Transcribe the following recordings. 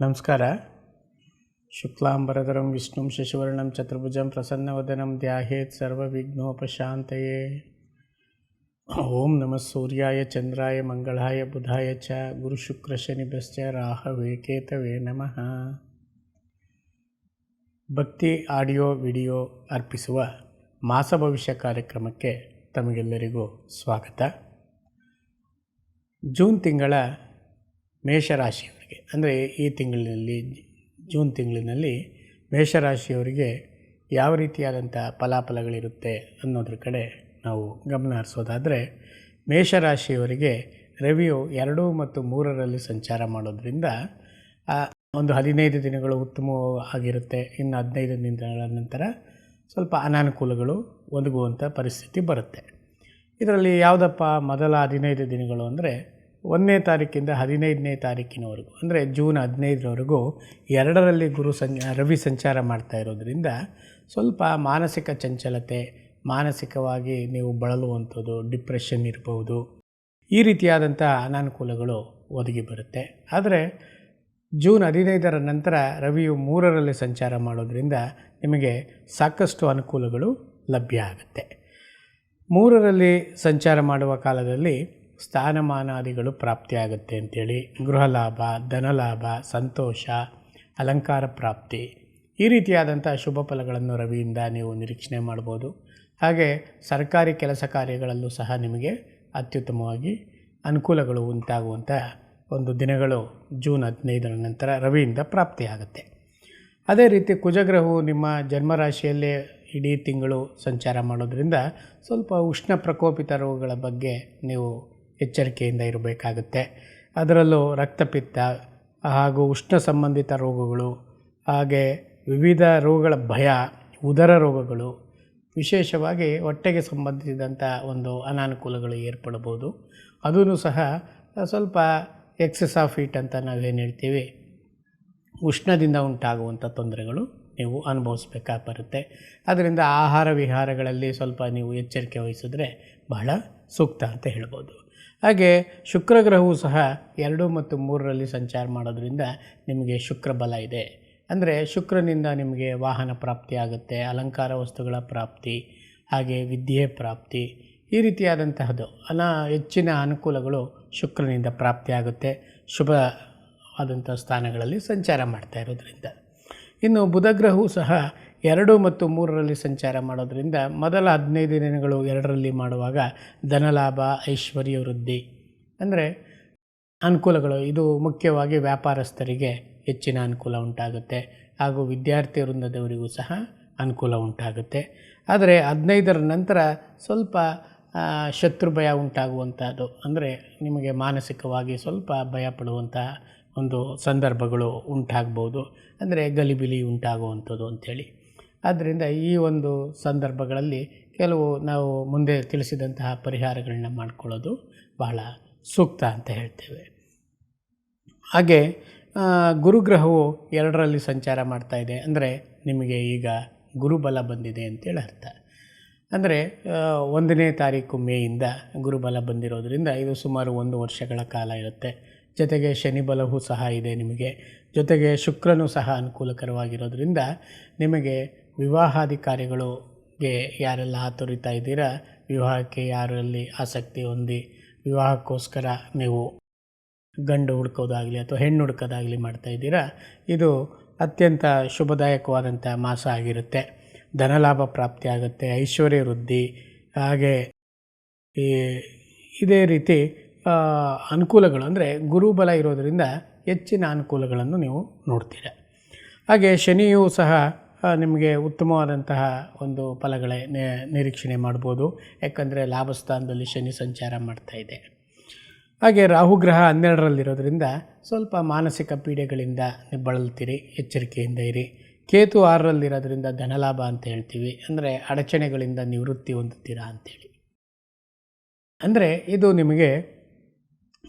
ನಮಸ್ಕಾರ. ಶುಕ್ಲಾಂಬರಧರಂ ವಿಷ್ಣುಂ ಶಶಿವರ್ಣಂ ಚತುರ್ಭುಜಂ ಪ್ರಸನ್ನವದನಂ ಧ್ಯಾಹೇತ್ ಸರ್ವವಿಘ್ನೋಪಶಾಂತಯೇ. ಓಂ ನಮಃ ಸೂರ್ಯಾಯ ಚಂದ್ರಾಯ ಮಂಗಳಾಯ ಬುಧಾಯ ಚ ಗುರುಶುಕ್ರಶನಿಭ್ಯಶ್ಚ ರಾಹವೇಕೇತವೇ ನಮಃ. ಭಕ್ತಿ, ಆಡಿಯೋ, ವಿಡಿಯೋ ಅರ್ಪಿಸುವ ಮಾಸ ಭವಿಷ್ಯ ಕಾರ್ಯಕ್ರಮಕ್ಕೆ ತಮಗೆಲ್ಲರಿಗೂ ಸ್ವಾಗತ. ಜೂನ್ ತಿಂಗಳ ಮೇಷರಾಶಿಯವರಿಗೆ ಅಂದರೆ ಈ ತಿಂಗಳಿನಲ್ಲಿ ಜೂನ್ ತಿಂಗಳಿನಲ್ಲಿ ಮೇಷರಾಶಿಯವರಿಗೆ ಯಾವ ರೀತಿಯಾದಂಥ ಫಲಾಫಲಗಳಿರುತ್ತೆ ಅನ್ನೋದ್ರ ಕಡೆ ನಾವು ಗಮನ ಹರಿಸೋದಾದರೆ, ಮೇಷರಾಶಿಯವರಿಗೆ ರವಿಯು ಎರಡು ಮತ್ತು ಮೂರರಲ್ಲಿ ಸಂಚಾರ ಮಾಡೋದ್ರಿಂದ ಒಂದು ಹದಿನೈದು ದಿನಗಳು ಉತ್ತಮವಾಗಿರುತ್ತೆ, ಇನ್ನು ಹದಿನೈದು ದಿನಗಳ ನಂತರ ಸ್ವಲ್ಪ ಅನಾನುಕೂಲಗಳು ಒದಗುವಂಥ ಪರಿಸ್ಥಿತಿ ಬರುತ್ತೆ. ಇದರಲ್ಲಿ ಯಾವುದಪ್ಪ ಮೊದಲ ಹದಿನೈದು ದಿನಗಳು ಅಂದರೆ ಒಂದನೇ ತಾರೀಕಿಂದ ಹದಿನೈದನೇ ತಾರೀಕಿನವರೆಗೂ, ಅಂದರೆ ಜೂನ್ ಹದಿನೈದರವರೆಗೂ ಎರಡರಲ್ಲಿ ಗುರು ಸಂ, ರವಿ ಸಂಚಾರ ಮಾಡ್ತಾ ಇರೋದರಿಂದ ಸ್ವಲ್ಪ ಮಾನಸಿಕ ಚಂಚಲತೆ, ಮಾನಸಿಕವಾಗಿ ನೀವು ಬಳಲುವಂಥದ್ದು, ಡಿಪ್ರೆಷನ್ ಇರಬಹುದು ಈ ರೀತಿಯಾದಂಥ ಅನಾನುಕೂಲಗಳು ಒದಗಿ ಬರುತ್ತೆ. ಆದರೆ ಜೂನ್ ಹದಿನೈದರ ನಂತರ ರವಿಯು ಮೂರರಲ್ಲಿ ಸಂಚಾರ ಮಾಡೋದರಿಂದ ನಿಮಗೆ ಸಾಕಷ್ಟು ಅನುಕೂಲಗಳು ಲಭ್ಯ ಆಗುತ್ತೆ. ಮೂರರಲ್ಲಿ ಸಂಚಾರ ಮಾಡುವ ಕಾಲದಲ್ಲಿ ಸ್ಥಾನಮಾನಾದಿಗಳು ಪ್ರಾಪ್ತಿಯಾಗುತ್ತೆ ಅಂಥೇಳಿ ಗೃಹ ಲಾಭ ಧನಲಾಭ, ಸಂತೋಷ, ಅಲಂಕಾರ ಪ್ರಾಪ್ತಿ. ಈ ರೀತಿಯಾದಂಥ ಶುಭ ಫಲಗಳನ್ನು ರವಿಯಿಂದ ನೀವು ನಿರೀಕ್ಷಣೆ ಮಾಡ್ಬೋದು. ಹಾಗೆ ಸರ್ಕಾರಿ ಕೆಲಸ ಕಾರ್ಯಗಳಲ್ಲೂ ಸಹ ನಿಮಗೆ ಅತ್ಯುತ್ತಮವಾಗಿ ಅನುಕೂಲಗಳು ಉಂಟಾಗುವಂಥ ಒಂದು ದಿನಗಳು ಜೂನ್ ಹದಿನೈದರ ನಂತರ ರವಿಯಿಂದ ಪ್ರಾಪ್ತಿಯಾಗುತ್ತೆ. ಅದೇ ರೀತಿ ಕುಜಗ್ರಹವು ನಿಮ್ಮ ಜನ್ಮರಾಶಿಯಲ್ಲೇ ಇಡೀ ತಿಂಗಳು ಸಂಚಾರ ಮಾಡೋದರಿಂದ ಸ್ವಲ್ಪ ಉಷ್ಣ ಪ್ರಕೋಪಿತ ರೋಗಗಳ ಬಗ್ಗೆ ನೀವು ಎಚ್ಚರಿಕೆಯಿಂದ ಇರಬೇಕಾಗುತ್ತೆ. ಅದರಲ್ಲೂ ರಕ್ತಪಿತ್ತ ಹಾಗೂ ಉಷ್ಣ ಸಂಬಂಧಿತ ರೋಗಗಳು, ಹಾಗೆ ವಿವಿಧ ರೋಗಗಳ ಭಯ, ಉದರ ರೋಗಗಳು, ವಿಶೇಷವಾಗಿ ಹೊಟ್ಟೆಗೆ ಸಂಬಂಧಿಸಿದಂಥ ಒಂದು ಅನಾನುಕೂಲಗಳು ಏರ್ಪಡಬಹುದು. ಅದೂ ಸಹ ಸ್ವಲ್ಪ ಎಕ್ಸಸ್ ಆಫ್ ಹೀಟ್ ಅಂತ ನಾವೇನು ಹೇಳ್ತೀವಿ, ಉಷ್ಣದಿಂದ ಉಂಟಾಗುವಂಥ ತೊಂದರೆಗಳು ನೀವು ಅನುಭವಿಸ್ಬೇಕಾಗಿ ಬರುತ್ತೆ ಅದರಿಂದ ಆಹಾರ ವಿಹಾರಗಳಲ್ಲಿ ಸ್ವಲ್ಪ ನೀವು ಎಚ್ಚರಿಕೆ ವಹಿಸಿದ್ರೆ ಬಹಳ ಸೂಕ್ತ ಅಂತ ಹೇಳ್ಬೋದು. ಹಾಗೆ ಶುಕ್ರ ಗ್ರಹವು ಸಹ ಎರಡು ಮತ್ತು ಮೂರರಲ್ಲಿ ಸಂಚಾರ ಮಾಡೋದ್ರಿಂದ ನಿಮಗೆ ಶುಕ್ರ ಬಲ ಇದೆ. ಅಂದರೆ ಶುಕ್ರನಿಂದ ನಿಮಗೆ ವಾಹನ ಪ್ರಾಪ್ತಿ ಆಗುತ್ತೆ, ಅಲಂಕಾರ ವಸ್ತುಗಳ ಪ್ರಾಪ್ತಿ, ಹಾಗೆ ವಿದ್ಯೆ ಪ್ರಾಪ್ತಿ, ಈ ರೀತಿಯಾದಂತಹದ್ದು. ಅನ ಹೆಚ್ಚಿನ ಅನುಕೂಲಗಳು ಶುಕ್ರನಿಂದ ಪ್ರಾಪ್ತಿಯಾಗುತ್ತೆ ಶುಭ ಆದಂಥ ಸ್ಥಾನಗಳಲ್ಲಿ ಸಂಚಾರ ಮಾಡ್ತಾ ಇರೋದ್ರಿಂದ. ಇನ್ನು ಬುಧಗ್ರಹವು ಸಹ ಎರಡು ಮತ್ತು ಮೂರರಲ್ಲಿ ಸಂಚಾರ ಮಾಡೋದರಿಂದ ಮೊದಲ ಹದಿನೈದು ದಿನಗಳು ಎರಡರಲ್ಲಿ ಮಾಡುವಾಗ ಧನಲಾಭ, ಐಶ್ವರ್ಯ ವೃದ್ಧಿ. ಅಂದರೆ ಅನುಕೂಲಗಳು. ಇದು ಮುಖ್ಯವಾಗಿ ವ್ಯಾಪಾರಸ್ಥರಿಗೆ ಹೆಚ್ಚಿನ ಅನುಕೂಲ ಉಂಟಾಗುತ್ತೆ. ಹಾಗೂ ವಿದ್ಯಾರ್ಥಿ ವೃಂದದವರಿಗೂ ಸಹ ಅನುಕೂಲ ಉಂಟಾಗುತ್ತೆ. ಆದರೆ ಹದಿನೈದರ ನಂತರ ಸ್ವಲ್ಪ ಶತ್ರು ಭಯ ಉಂಟಾಗುವಂಥದ್ದು. ಅಂದರೆ ನಿಮಗೆ ಮಾನಸಿಕವಾಗಿ ಸ್ವಲ್ಪ ಭಯ ಪಡುವಂಥ ಒಂದು ಸಂದರ್ಭಗಳು ಉಂಟಾಗ್ಬೋದು. ಅಂದರೆ ಗಲಿಬಿಲಿ ಉಂಟಾಗುವಂಥದ್ದು ಅಂಥೇಳಿ. ಆದ್ದರಿಂದ ಈ ಒಂದು ಸಂದರ್ಭಗಳಲ್ಲಿ ಕೆಲವು ನಾವು ಮುಂದೆ ತಿಳಿಸಿದಂತಹ ಪರಿಹಾರಗಳನ್ನ ಮಾಡಿಕೊಳ್ಳೋದು ಬಹಳ ಸೂಕ್ತ ಅಂತ ಹೇಳ್ತೇವೆ. ಹಾಗೆ ಗುರುಗ್ರಹವು ಎರಡರಲ್ಲಿ ಸಂಚಾರ ಮಾಡ್ತಾ ಇದೆ. ಅಂದರೆ ನಿಮಗೆ ಈಗ ಗುರುಬಲ ಬಂದಿದೆ ಅಂತೇಳಿ ಅರ್ಥ. ಅಂದರೆ ಒಂದನೇ ತಾರೀಕು ಮೇಯಿಂದ ಗುರುಬಲ ಬಂದಿರೋದರಿಂದ ಇದು ಸುಮಾರು ಒಂದು ವರ್ಷಗಳ ಕಾಲ ಇರುತ್ತೆ. ಜೊತೆಗೆ ಶನಿ ಬಲವೂ ಸಹ ಇದೆ ನಿಮಗೆ. ಜೊತೆಗೆ ಶುಕ್ರನೂ ಸಹ ಅನುಕೂಲಕರವಾಗಿರೋದ್ರಿಂದ ನಿಮಗೆ ವಿವಾಹಾದಿ ಕಾರ್ಯಗಳಿಗೆ ಯಾರೆಲ್ಲ ಹಾತೊರಿತಾ ಇದ್ದೀರಾ? ವಿವಾಹಕ್ಕೆ ಯಾರಲ್ಲಿ ಆಸಕ್ತಿ ಹೊಂದಿ? ವಿವಾಹಕ್ಕೋಸ್ಕರ ನೀವು ಗಂಡು ಹುಡ್ಕೋದಾಗಲಿ ಅಥವಾ ಹೆಣ್ಣು ಹುಡ್ಕೋದಾಗಲಿ ಮಾಡ್ತಾ ಇದ್ದೀರಾ? ಇದು ಅತ್ಯಂತ ಶುಭದಾಯಕವಾದಂಥ ಮಾಸ ಆಗಿರುತ್ತೆ. ಧನಲಾಭ ಪ್ರಾಪ್ತಿ ಆಗುತ್ತೆ, ಐಶ್ವರ್ಯ ವೃದ್ಧಿ. ಹಾಗೆ ಈ ಇದೇ ರೀತಿ ಅನುಕೂಲಗಳು ಅಂದರೆ ಗುರುಬಲ ಇರೋದರಿಂದ ಹೆಚ್ಚಿನ ಅನುಕೂಲಗಳನ್ನು ನೀವು ನೋಡ್ತೀರ. ಹಾಗೆ ಶನಿಯೂ ಸಹ ನಿಮಗೆ ಉತ್ತಮವಾದಂತಹ ಒಂದು ಫಲಗಳೇ ನಿರೀಕ್ಷಣೆ ಮಾಡ್ಬೋದು. ಯಾಕಂದರೆ ಲಾಭಸ್ಥಾನದಲ್ಲಿ ಶನಿ ಸಂಚಾರ ಮಾಡ್ತಾ ಇದೆ. ಹಾಗೆ ರಾಹುಗ್ರಹ ಹನ್ನೆರಡರಲ್ಲಿರೋದ್ರಿಂದ ಸ್ವಲ್ಪ ಮಾನಸಿಕ ಪೀಡೆಗಳಿಂದ ಬಳಲ್ತೀರಿ ಎಚ್ಚರಿಕೆಯಿಂದ ಇರಿ. ಕೇತು ಆರರಲ್ಲಿರೋದ್ರಿಂದ ಧನಲಾಭ ಅಂತ ಹೇಳ್ತೀವಿ. ಅಂದರೆ ಅಡಚಣೆಗಳಿಂದ ನಿವೃತ್ತಿ ಹೊಂದುತ್ತೀರಾ ಅಂಥೇಳಿ. ಅಂದರೆ ಇದು ನಿಮಗೆ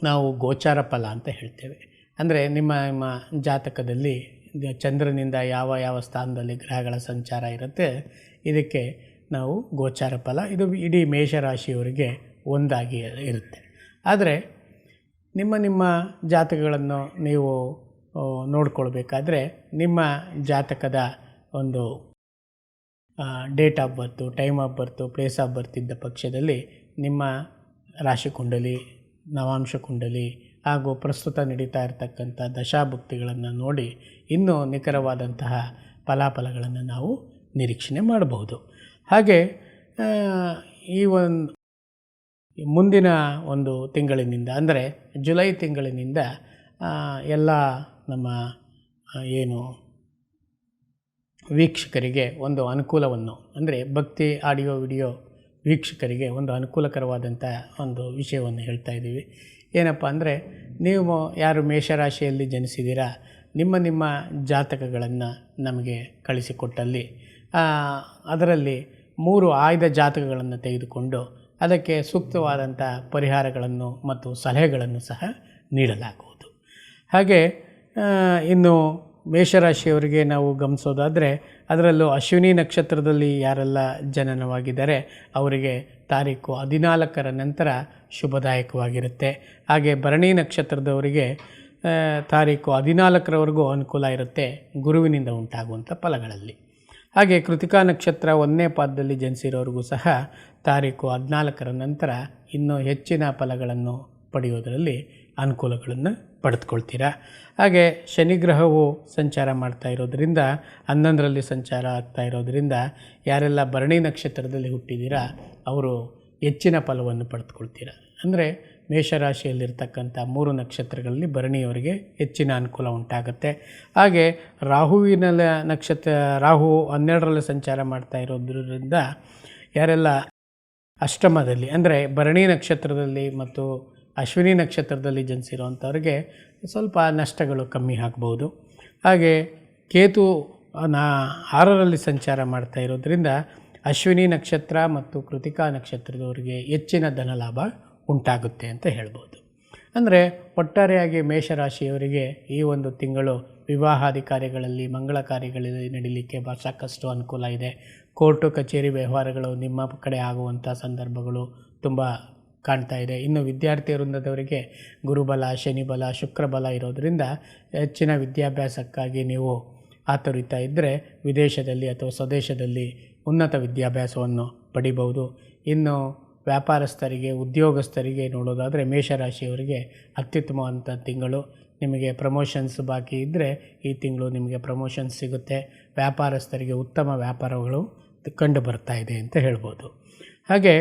ನಾವು ಗೋಚಾರ ಫಲ ಅಂತ ಹೇಳ್ತೇವೆ. ಅಂದರೆ ನಿಮ್ಮ ನಿಮ್ಮ ಜಾತಕದಲ್ಲಿ ಚಂದ್ರನಿಂದ ಯಾವ ಯಾವ ಸ್ಥಾನದಲ್ಲಿ ಗ್ರಹಗಳ ಸಂಚಾರ ಇರುತ್ತೆ, ಇದಕ್ಕೆ ನಾವು ಗೋಚಾರ ಫಲ, ಇದು ಇಡೀ ಮೇಷರಾಶಿಯವರಿಗೆ ಒಂದಾಗಿ ಇರುತ್ತೆ. ಆದರೆ ನಿಮ್ಮ ನಿಮ್ಮ ಜಾತಕಗಳನ್ನು ನೀವು ನೋಡ್ಕೊಳ್ಬೇಕಾದ್ರೆ ನಿಮ್ಮ ಜಾತಕದ ಒಂದು date of birth time of birth place of ಬರ್ತಿದ್ದ ಪಕ್ಷದಲ್ಲಿ ನಿಮ್ಮ ರಾಶಿ ಕುಂಡಲಿ, ನವಾಂಶ ಕುಂಡಲಿ ಹಾಗೂ ಪ್ರಸ್ತುತ ನಡೀತಾ ಇರತಕ್ಕಂಥ ದಶಾಭುಕ್ತಿಗಳನ್ನು ನೋಡಿ ಇನ್ನೂ ನಿಖರವಾದಂತಹ ಫಲಾಫಲಗಳನ್ನು ನಾವು ನಿರೀಕ್ಷಣೆ ಮಾಡಬಹುದು. ಹಾಗೆ ಈ ಒಂದು ಮುಂದಿನ ಒಂದು ತಿಂಗಳಿನಿಂದ ಅಂದರೆ ಜುಲೈ ತಿಂಗಳಿನಿಂದ ಎಲ್ಲ ನಮ್ಮ ಏನು ವೀಕ್ಷಕರಿಗೆ ಒಂದು ಅನುಕೂಲವನ್ನು, ಅಂದರೆ ಭಕ್ತಿ, ಆಡಿಯೋ, ವಿಡಿಯೋ ವೀಕ್ಷಕರಿಗೆ ಒಂದು ಅನುಕೂಲಕರವಾದಂಥ ಒಂದು ವಿಷಯವನ್ನು ಹೇಳ್ತಾ ಇದ್ದೀವಿ. ಏನಪ್ಪ ಅಂದರೆ ನೀವು ಯಾರು ಮೇಷರಾಶಿಯಲ್ಲಿ ಜನಿಸಿದ್ದೀರಾ, ನಿಮ್ಮ ನಿಮ್ಮ ಜಾತಕಗಳನ್ನು ನಮಗೆ ಕಳಿಸಿಕೊಟ್ಟಲ್ಲಿ. ಅದರಲ್ಲಿ ಮೂರು ಆಯ್ದ ಜಾತಕಗಳನ್ನು ತೆಗೆದುಕೊಂಡು ಅದಕ್ಕೆ ಸೂಕ್ತವಾದಂಥ ಪರಿಹಾರಗಳನ್ನು ಮತ್ತು ಸಲಹೆಗಳನ್ನು ಸಹ ನೀಡಲಾಗುವುದು. ಹಾಗೆ ಇನ್ನು ಮೇಷರಾಶಿಯವರಿಗೆ ನಾವು ಗಮನಿಸೋದಾದರೆ, ಅದರಲ್ಲೂ ಅಶ್ವಿನಿ ನಕ್ಷತ್ರದಲ್ಲಿ ಯಾರೆಲ್ಲ ಜನನವಾಗಿದ್ದಾರೆ, ಅವರಿಗೆ ತಾರೀಕು ಹದಿನಾಲ್ಕರ ನಂತರ ಶುಭದಾಯಕವಾಗಿರುತ್ತೆ. ಹಾಗೆ ಭರಣಿ ನಕ್ಷತ್ರದವರಿಗೆ ತಾರೀಕು ಹದಿನಾಲ್ಕರವರೆಗೂ ಅನುಕೂಲ ಇರುತ್ತೆ ಗುರುವಿನಿಂದ ಉಂಟಾಗುವಂಥ ಫಲಗಳಲ್ಲಿ. ಹಾಗೆ ಕೃತಿಕಾ ನಕ್ಷತ್ರ ಒಂದನೇ ಪಾದದಲ್ಲಿ ಜನಿಸಿರೋರಿಗೂ ಸಹ ತಾರೀಕು ಹದಿನಾಲ್ಕರ ನಂತರ ಇನ್ನೂ ಹೆಚ್ಚಿನ ಫಲಗಳನ್ನು ಪಡೆಯೋದರಲ್ಲಿ ಅನುಕೂಲಗಳನ್ನು ಪಡೆದುಕೊಳ್ತೀರಾ? ಹಾಗೆ ಶನಿಗ್ರಹವು ಸಂಚಾರ ಮಾಡ್ತಾ ಇರೋದರಿಂದ, ಹನ್ನೊಂದರಲ್ಲಿ ಸಂಚಾರ ಆಗ್ತಾ ಇರೋದರಿಂದ, ಯಾರೆಲ್ಲ ಭರಣಿ ನಕ್ಷತ್ರದಲ್ಲಿ ಹುಟ್ಟಿದ್ದೀರಾ ಅವರು ಹೆಚ್ಚಿನ ಫಲವನ್ನು ಪಡೆದುಕೊಳ್ತೀರಾ? ಅಂದರೆ ಮೇಷರಾಶಿಯಲ್ಲಿರ್ತಕ್ಕಂಥ ಮೂರು ನಕ್ಷತ್ರಗಳಲ್ಲಿ ಭರಣಿಯವರಿಗೆ ಹೆಚ್ಚಿನ ಅನುಕೂಲ ಉಂಟಾಗುತ್ತೆ. ಹಾಗೆ ರಾಹುವಿನ ನಕ್ಷತ್ರ, ರಾಹು ಹನ್ನೆರಡರಲ್ಲಿ ಸಂಚಾರ ಮಾಡ್ತಾ ಇರೋದ್ರಿಂದ, ಯಾರೆಲ್ಲ ಅಷ್ಟಮದಲ್ಲಿ, ಅಂದರೆ ಭರಣಿ ನಕ್ಷತ್ರದಲ್ಲಿ ಮತ್ತು ಅಶ್ವಿನಿ ನಕ್ಷತ್ರದಲ್ಲಿ ಜನಿಸಿರೋವಂಥವ್ರಿಗೆ ಸ್ವಲ್ಪ ನಷ್ಟಗಳು ಕಮ್ಮಿ ಆಗ್ಬೋದು. ಹಾಗೆ ಕೇತು ನಾ ಆರರಲ್ಲಿ ಸಂಚಾರ ಮಾಡ್ತಾ ಇರೋದ್ರಿಂದ ಅಶ್ವಿನಿ ನಕ್ಷತ್ರ ಮತ್ತು ಕೃತಿಕಾ ನಕ್ಷತ್ರದವರಿಗೆ ಹೆಚ್ಚಿನ ಧನಲಾಭ ಉಂಟಾಗುತ್ತೆ ಅಂತ ಹೇಳ್ಬೋದು. ಅಂದರೆ ಒಟ್ಟಾರೆಯಾಗಿ ಮೇಷರಾಶಿಯವರಿಗೆ ಈ ಒಂದು ತಿಂಗಳು ವಿವಾಹಾದಿ ಕಾರ್ಯಗಳಲ್ಲಿ, ಮಂಗಳ ಕಾರ್ಯಗಳಲ್ಲಿ ನಡೀಲಿಕ್ಕೆ ಸಾಕಷ್ಟು ಅನುಕೂಲ ಇದೆ. ಕೋರ್ಟು, ಕಚೇರಿ ವ್ಯವಹಾರಗಳು ನಿಮ್ಮ ಕಡೆ ಆಗುವಂಥ ಸಂದರ್ಭಗಳು ತುಂಬ ಕಾಣ್ತಾ ಇದೆ. ಇನ್ನು ವಿದ್ಯಾರ್ಥಿ ವೃಂದದವರಿಗೆ ಗುರುಬಲ, ಶನಿಬಲ, ಶುಕ್ರಬಲ ಇರೋದರಿಂದ ಹೆಚ್ಚಿನ ವಿದ್ಯಾಭ್ಯಾಸಕ್ಕಾಗಿ ನೀವು ಆತುರಿತಾ ಇದ್ದರೆ ವಿದೇಶದಲ್ಲಿ ಅಥವಾ ಸ್ವದೇಶದಲ್ಲಿ ಉನ್ನತ ವಿದ್ಯಾಭ್ಯಾಸವನ್ನು ಪಡಿಬಹುದು. ಇನ್ನು ವ್ಯಾಪಾರಸ್ಥರಿಗೆ, ಉದ್ಯೋಗಸ್ಥರಿಗೆ ನೋಡೋದಾದರೆ ಮೇಷರಾಶಿಯವರಿಗೆ ಅತ್ಯುತ್ತಮವಂಥ ತಿಂಗಳು. ನಿಮಗೆ ಪ್ರಮೋಷನ್ಸ್ ಬಾಕಿ ಇದ್ದರೆ ಈ ತಿಂಗಳು ನಿಮಗೆ ಪ್ರಮೋಷನ್ಸ್ ಸಿಗುತ್ತೆ. ವ್ಯಾಪಾರಸ್ಥರಿಗೆ ಉತ್ತಮ ವ್ಯಾಪಾರಗಳು ಕಂಡು ಬರ್ತಾ ಇದೆ ಅಂತ ಹೇಳ್ಬೋದು. ಹಾಗೆ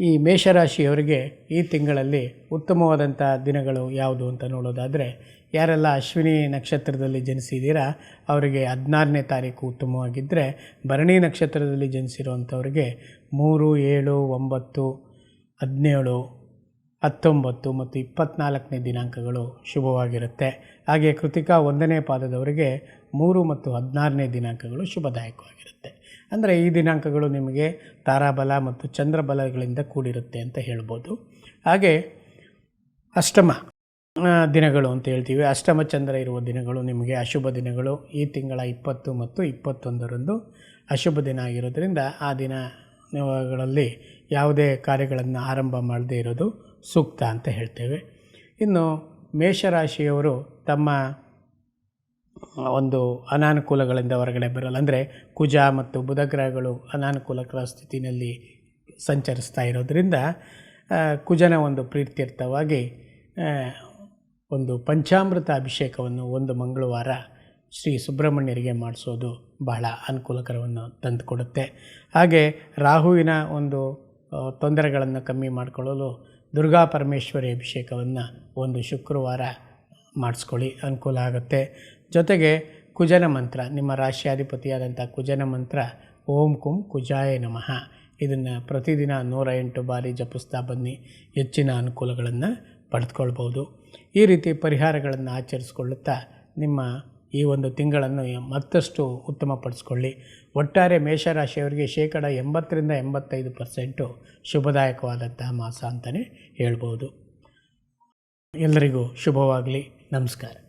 ಈ ಮೇಷರಾಶಿಯವರಿಗೆ ಈ ತಿಂಗಳಲ್ಲಿ ಉತ್ತಮವಾದಂಥ ದಿನಗಳು ಯಾವುದು ಅಂತ ನೋಡೋದಾದರೆ, ಯಾರೆಲ್ಲ ಅಶ್ವಿನಿ ನಕ್ಷತ್ರದಲ್ಲಿ ಜನಿಸಿದ್ದೀರಾ, ಅವರಿಗೆ ಹದಿನಾರನೇ ತಾರೀಕು ಉತ್ತಮವಾಗಿದ್ದರೆ ಭರಣಿ ನಕ್ಷತ್ರದಲ್ಲಿ ಜನಿಸಿರುವಂಥವ್ರಿಗೆ ಮೂರು, ಏಳು, ಒಂಬತ್ತು, ಹದಿನೇಳು, ಹತ್ತೊಂಬತ್ತು ಮತ್ತು ಇಪ್ಪತ್ತ್ನಾಲ್ಕನೇ ದಿನಾಂಕಗಳು ಶುಭವಾಗಿರುತ್ತೆ. ಹಾಗೆ ಕೃತಿಕಾ ಒಂದನೇ ಪಾದದವರಿಗೆ ಮೂರು ಮತ್ತು ಹದಿನಾರನೇ ದಿನಾಂಕಗಳು ಶುಭದಾಯಕವಾಗಿರುತ್ತೆ. ಅಂದರೆ ಈ ದಿನಾಂಕಗಳು ನಿಮಗೆ ತಾರಾಬಲ ಮತ್ತು ಚಂದ್ರಬಲಗಳಿಂದ ಕೂಡಿರುತ್ತೆ ಅಂತ ಹೇಳ್ಬೋದು. ಹಾಗೆ ಅಷ್ಟಮ ದಿನಗಳು ಅಂತ ಹೇಳ್ತೀವಿ. ಅಷ್ಟಮ ಚಂದ್ರ ಇರುವ ದಿನಗಳು ನಿಮಗೆ ಅಶುಭ ದಿನಗಳು. ಈ ತಿಂಗಳ ಇಪ್ಪತ್ತು ಮತ್ತು ಇಪ್ಪತ್ತೊಂದರಂದು ಅಶುಭ ದಿನ ಆಗಿರೋದ್ರಿಂದ ಆ ದಿನಗಳಲ್ಲಿ ಯಾವುದೇ ಕಾರ್ಯಗಳನ್ನು ಆರಂಭ ಮಾಡದೇ ಇರೋದು ಸೂಕ್ತ ಅಂತ ಹೇಳ್ತೇವೆ. ಇನ್ನು ಮೇಷರಾಶಿಯವರು ತಮ್ಮ ಒಂದು ಅನಾನುಕೂಲಗಳಿಂದ ಹೊರಗಡೆ ಬರಲ್ಲ. ಅಂದರೆ ಕುಜ ಮತ್ತು ಬುಧ ಗ್ರಹಗಳು ಅನಾನುಕೂಲಕರ ಸ್ಥಿತಿಯಲ್ಲಿ ಸಂಚರಿಸ್ತಾ ಇರೋದರಿಂದ ಕುಜನ ಒಂದು ಪ್ರೀತ್ಯರ್ಥವಾಗಿ ಒಂದು ಪಂಚಾಮೃತ ಅಭಿಷೇಕವನ್ನು ಒಂದು ಮಂಗಳವಾರ ಶ್ರೀ ಸುಬ್ರಹ್ಮಣ್ಯರಿಗೆ ಮಾಡಿಸೋದು ಬಹಳ ಅನುಕೂಲಕರವನ್ನು ತಂದುಕೊಡುತ್ತೆ. ಹಾಗೆ ರಾಹುವಿನ ಒಂದು ತೊಂದರೆಗಳನ್ನು ಕಮ್ಮಿ ಮಾಡಿಕೊಳ್ಳಲು ದುರ್ಗಾ ಪರಮೇಶ್ವರಿ ಅಭಿಷೇಕವನ್ನು ಒಂದು ಶುಕ್ರವಾರ ಮಾಡಿಸ್ಕೊಳ್ಳಿ. ಅನುಕೂಲ ಆಗುತ್ತೆ. ಜೊತೆಗೆ ಕುಜನ ಮಂತ್ರ, ನಿಮ್ಮ ರಾಶ್ಯಾಧಿಪತಿಯಾದಂಥ ಕುಜನ ಮಂತ್ರ, ಓಂ ಕುಂ ಕುಜಾಯ ನಮಃ. ಇದನ್ನು ಪ್ರತಿದಿನ ನೂರ ಎಂಟು ಬಾರಿ ಜಪಿಸ್ತಾ ಬನ್ನಿ. ಹೆಚ್ಚಿನ ಅನುಕೂಲಗಳನ್ನು ಪಡೆದುಕೊಳ್ಬೋದು ಈ ರೀತಿ ಪರಿಹಾರಗಳನ್ನು ಆಚರಿಸ್ಕೊಳ್ಳುತ್ತಾ ನಿಮ್ಮ ಈ ಒಂದು ತಿಂಗಳನ್ನು ಮತ್ತಷ್ಟು ಉತ್ತಮಪಡಿಸ್ಕೊಳ್ಳಿ ಒಟ್ಟಾರೆ ಮೇಷರಾಶಿಯವರಿಗೆ ಶೇಕಡ ಎಂಬತ್ತರಿಂದ ಎಂಬತ್ತೈದು ಪರ್ಸೆಂಟು ಶುಭದಾಯಕವಾದಂತಹ ಮಾಸ ಅಂತಲೇ ಹೇಳ್ಬೋದು. ಎಲ್ಲರಿಗೂ ಶುಭವಾಗಲಿ. ನಮಸ್ಕಾರ.